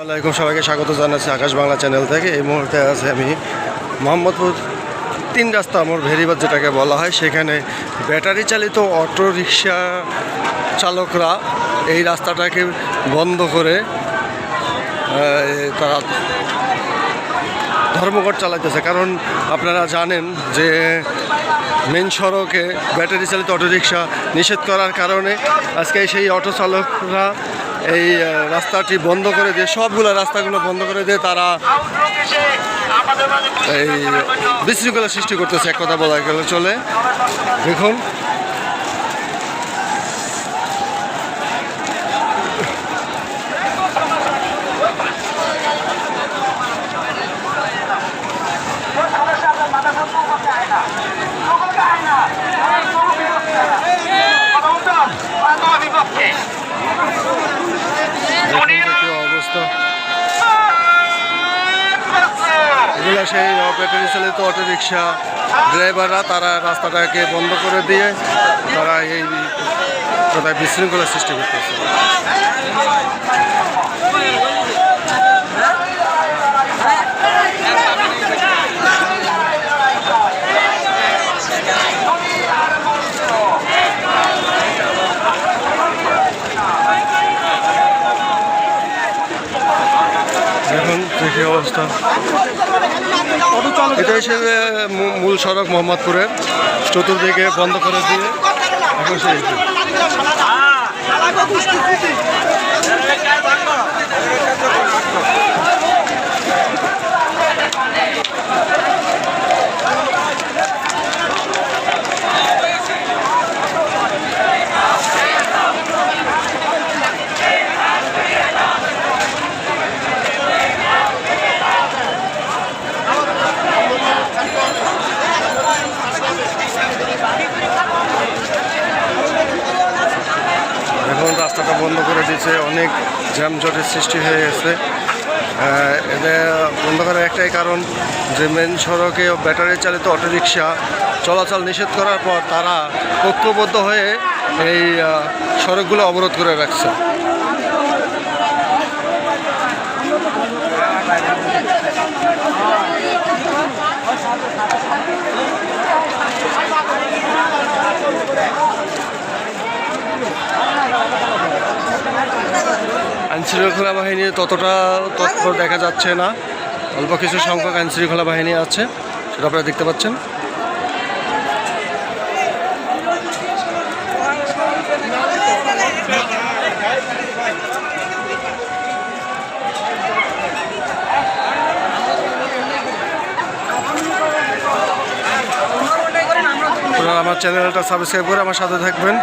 আসসালামাইকুম সবাইকে স্বাগত জানাচ্ছি আকাশ বাংলা চ্যানেল থেকে। এই মুহূর্তে আছে আমি মোহাম্মদপুর তিন রাস্তা আমার ভেরিবাদ যেটাকে বলা হয়। সেখানে ব্যাটারি চালিত অটো রিক্সা চালকরা এই রাস্তাটাকে বন্ধ করে তারা ধর্মঘট চালাইতেছে। কারণ আপনারা জানেন যে মেন সড়কে ব্যাটারি চালিত অটোরিকশা নিষেধ করার কারণে আজকে সেই অটো চালকরা এই রাস্তাটি বন্ধ করে দিয়ে, সবগুলো রাস্তাগুলো বন্ধ করে দিয়ে তারা এই বিশৃঙ্খলা সৃষ্টি করতেছে, এক কথা বলা গেলে চলে। দেখুন যে কি অবস্থা সেই ব্যাটারি চালিত অটোরিকশা ড্রাইভাররা, তারা রাস্তাটাকে বন্ধ করে দিয়ে তারা এই কোথায় বিশৃঙ্খলা সৃষ্টি করতেছে। দেখুন, দেখি অবস্থা। এটা হচ্ছে মূল সড়ক মোহাম্মদপুরের চতুর্দিকে বন্ধ করে দিয়ে এখন সেই এখন রাস্তাটা বন্ধ করে দিয়েছে, অনেক জ্যামঝটের সৃষ্টি হয়ে গেছে। এটা বন্ধ করার একটাই কারণ যে মেন সড়কে ব্যাটারি চালিত অটোরিকশা চলাচল নিষেধ করার পর তারা ঐক্যবদ্ধ হয়ে এই সড়কগুলো অবরোধ করে রাখছে। আইনশৃঙ্খলা বাহিনী ততটা তৎপর দেখা যাচ্ছে না। অল্প কিছু সংখ্যক আইনশৃঙ্খলা বাহিনী আছে, সেটা আপনারা দেখতে পাচ্ছেন। আমার চ্যানেলটা সাবস্ক্রাইব করে আমার সাথে থাকবেন।